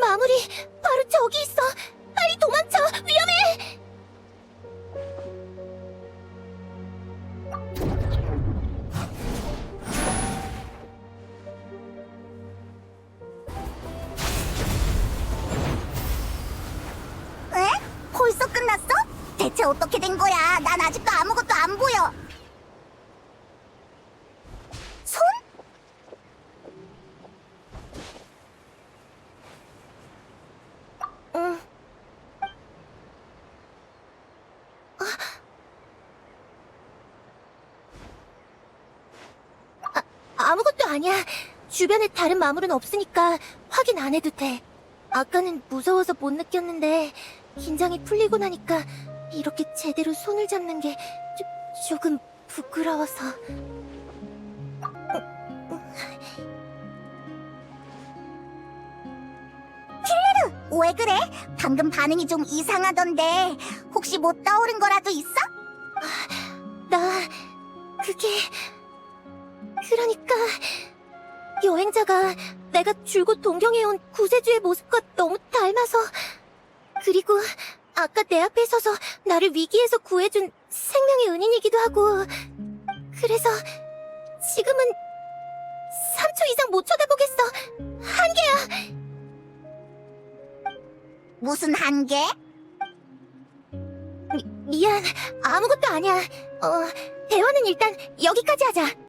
마무리 바로 저기 있어. 빨리 도망쳐. 위험해. 어떻게 된 거야? 난 아직 아, 아무것도 아니야. 주변에 다른 마물은 없으니까 확인 안 해도 돼. 아까는 무서워서 못 느꼈는데 긴장이 풀리고 나니까 이렇게 제대로 손을 잡는 게 조, 조금 부끄러워서. 킬레르, 왜 그래? 방금 반응이 좀 이상하던데 혹시 못 떠오른 거라도 있어? 나 그게 그러니까 여행자가 내가 줄곧 동경해온 구세주의 모습과 너무 닮아서 그리고 아까 내 앞에 서서 나를 위기에서 구해준 생명의 은인이기도 하고 그래서 지금은 3초 이상 못 쳐다보겠어. 한계야! 무슨 한계? 미, 미안. 아무것도 아니야. 어 대화는 일단 여기까지 하자